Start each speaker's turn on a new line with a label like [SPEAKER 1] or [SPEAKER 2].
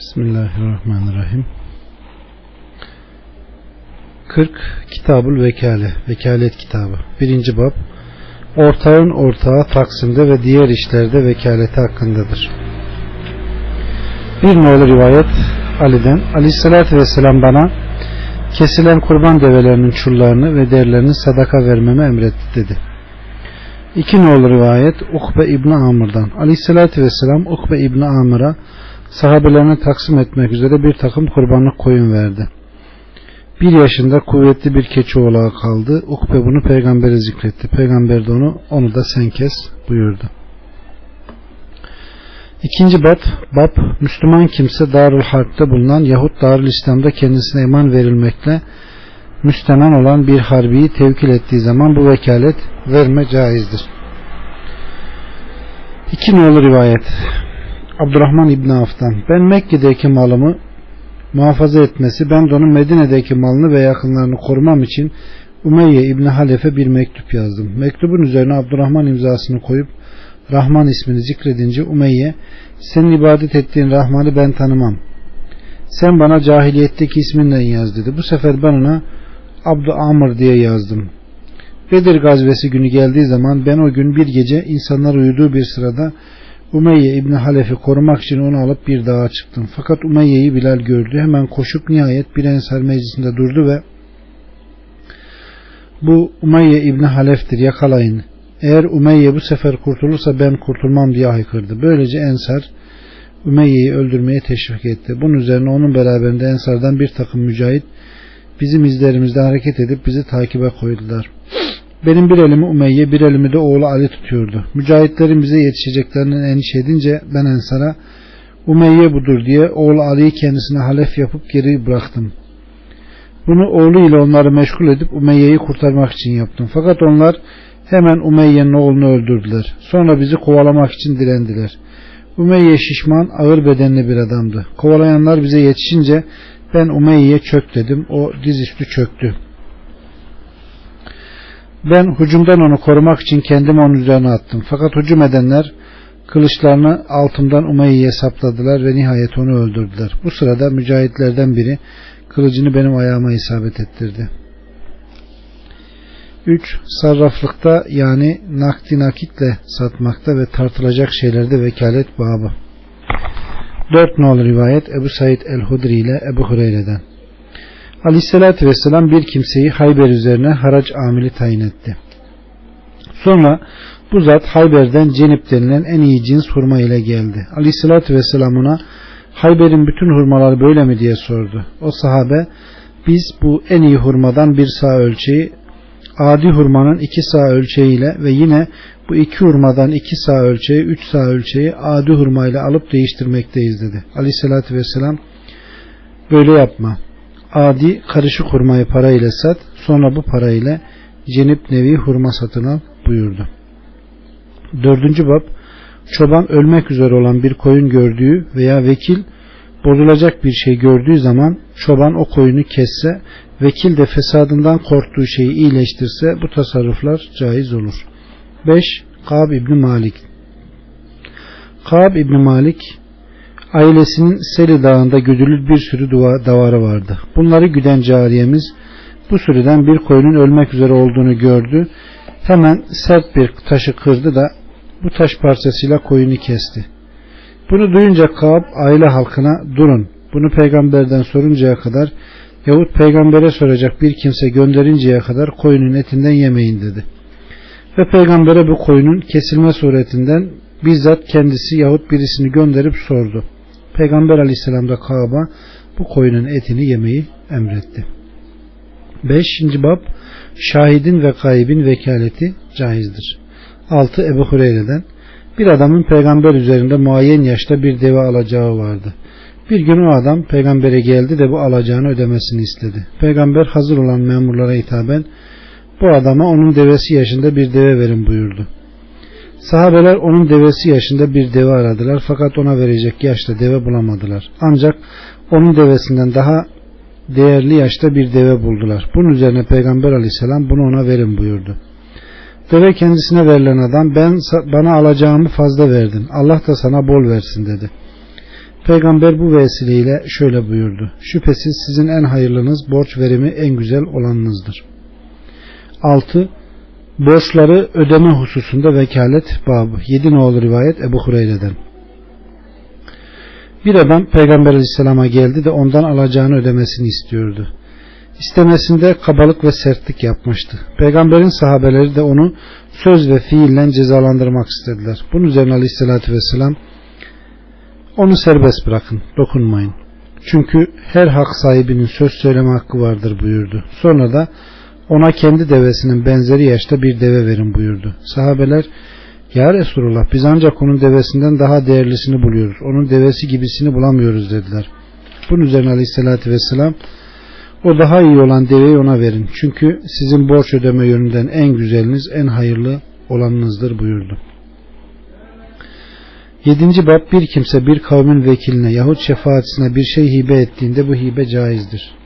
[SPEAKER 1] Bismillahirrahmanirrahim. 40 Kitabul Vekale Vekalet kitabı 1. bab Ortağın ortağı taksimde ve diğer işlerde vekaleti hakkındadır. Bir nolu rivayet Ali'den Aleyhisselatü Vesselam bana kesilen kurban develerinin çullarını ve derlerini sadaka vermemi emretti dedi. İki nolu rivayet Ukbe İbni Amr'dan Aleyhisselatü Vesselam Ukbe İbni Amr'a sahabelerine taksim etmek üzere bir takım kurbanlık koyun verdi. Bir yaşında kuvvetli bir keçi oğlağı kaldı. Ukbe bunu peygambere zikretti. Peygamber de onu, onu da sen kes buyurdu. İkinci bab, bab Müslüman kimse Darül Harp'te bulunan yahut Darül İslam'da kendisine iman verilmekle müstemen olan bir harbiyi tevkil ettiği zaman bu vekalet verme caizdir. İki nolu rivayet Abdurrahman İbni Af'tan ben Mekke'deki malımı muhafaza etmesi ben de onun Medine'deki malını ve yakınlarını korumam için Umeyye İbni Halef'e bir mektup yazdım. Mektubun üzerine Abdurrahman imzasını koyup Rahman ismini zikredince Umeyye senin ibadet ettiğin Rahman'ı ben tanımam. Sen bana cahiliyetteki isminle yaz dedi. Bu sefer ben ona Abdu Amr diye yazdım. Bedir gazvesi günü geldiği zaman ben o gün bir gece insanlar uyuduğu bir sırada Umeyye İbni Halef'i korumak için onu alıp bir dağa çıktım. Fakat Umeyye'yi Bilal gördü. Hemen koşup nihayet bir ensar meclisinde durdu ve bu Umeyye İbni Halef'tir yakalayın. Eğer Umeyye bu sefer kurtulursa ben kurtulmam diye haykırdı. Böylece ensar Umeyye'yi öldürmeye teşvik etti. Bunun üzerine onun beraberinde ensardan bir takım mücahit bizim izlerimizde hareket edip bizi takibe koydular. Benim bir elimi Umeyye bir elimi de oğlu Ali tutuyordu. Mücahitlerin bize yetişeceklerinden endişe edince ben Ensar'a Umeyye budur diye oğlu Ali'yi kendisine halef yapıp geri bıraktım. Bunu oğlu ile onları meşgul edip Umeyye'yi kurtarmak için yaptım. Fakat onlar hemen Umeyye'nin oğlunu öldürdüler. Sonra bizi kovalamak için direndiler. Umeyye şişman, ağır bedenli bir adamdı. Kovalayanlar bize yetişince ben Umeyye'ye çök dedim. O dizüstü çöktü. Ben hücumdan onu korumak için kendimi onun üzerine attım. Fakat hücum edenler kılıçlarını altımdan Umayye'ye sapladılar ve nihayet onu öldürdüler. Bu sırada mücahitlerden biri kılıcını benim ayağıma isabet ettirdi. 3. Sarraflıkta yani nakdi nakitle satmakta ve tartılacak şeylerde vekalet babı. 4 nolu rivayet Ebu Said el-Hudri ile Ebu Hureyre'den. Aleyhissalatü vesselam bir kimseyi Hayber üzerine haraç amili tayin etti. Sonra bu zat Hayber'den cenip denilen en iyi cins hurma ile geldi. Aleyhissalatü vesselam ona Hayber'in bütün hurmaları böyle mi diye sordu. O sahabe biz bu en iyi hurmadan bir sağ ölçeği adi hurmanın iki sağ ölçeğiyle ve yine bu iki hurmadan iki sağ ölçeği, üç sağ ölçeği adi hurmayla alıp değiştirmekteyiz dedi. Aleyhissalatü vesselam böyle yapma adi karışık hurmayı para ile sat sonra bu para ile cenip nevi hurma satın al buyurdu. Dördüncü bab çoban ölmek üzere olan bir koyun gördüğü veya vekil bozulacak bir şey gördüğü zaman çoban o koyunu kesse vekil de fesadından korktuğu şeyi iyileştirse bu tasarruflar caiz olur. 5. Kab İbni Malik Kab İbni Malik ailesinin Seli Dağı'nda güdülür bir sürü davarı vardı. Bunları güden cariyemiz bu sürüden bir koyunun ölmek üzere olduğunu gördü. Hemen sert bir taşı kırdı da bu taş parçasıyla koyunu kesti. Bunu duyunca Kaab aile halkına durun bunu peygamberden soruncaya kadar yahut peygambere soracak bir kimse gönderinceye kadar koyunun etinden yemeyin dedi. Ve peygambere bu koyunun kesilme suretinden bizzat kendisi yahut birisini gönderip sordu. Peygamber aleyhisselam da Kaaba bu koyunun etini yemeyi emretti. 5. bab şahidin ve kaybin vekaleti caizdir. 6. Ebu Hureyre'den bir adamın peygamber üzerinde muayyen yaşta bir deve alacağı vardı. Bir gün o adam peygambere geldi de bu alacağını ödemesini istedi. Peygamber hazır olan memurlara hitaben bu adama onun devesi yaşında bir deve verin buyurdu. Sahabeler onun devesi yaşında bir deve aradılar fakat ona verecek yaşta deve bulamadılar. Ancak onun devesinden daha değerli yaşta bir deve buldular. Bunun üzerine Peygamber aleyhisselam bunu ona verin buyurdu. Deve kendisine verilen adam ben bana alacağımı fazla verdin. Allah da sana bol versin dedi. Peygamber bu vesileyle şöyle buyurdu. Şüphesiz sizin en hayırlınız borç verimi en güzel olanınızdır. 6. Borçları ödeme hususunda vekalet babı. 7 nolu rivayet Ebu Hureyre'den. Bir adam Peygamber aleyhisselama geldi de ondan alacağını ödemesini istiyordu. İstemesinde kabalık ve sertlik yapmıştı. Peygamberin sahabeleri de onu söz ve fiille cezalandırmak istediler. Bunun üzerine aleyhissalatü vesselam onu serbest bırakın, dokunmayın. Çünkü her hak sahibinin söz söyleme hakkı vardır buyurdu. Sonra da ona kendi devesinin benzeri yaşta bir deve verin buyurdu. Sahabeler ya Resulullah biz ancak onun devesinden daha değerlisini buluyoruz. Onun devesi gibisini bulamıyoruz dediler. Bunun üzerine aleyhissalatü vesselam o daha iyi olan deveyi ona verin. Çünkü sizin borç ödeme yönünden en güzeliniz, en hayırlı olanınızdır buyurdu. Yedinci bab bir kimse bir kavmin vekiline yahut şefaatçisine bir şey hibe ettiğinde bu hibe caizdir.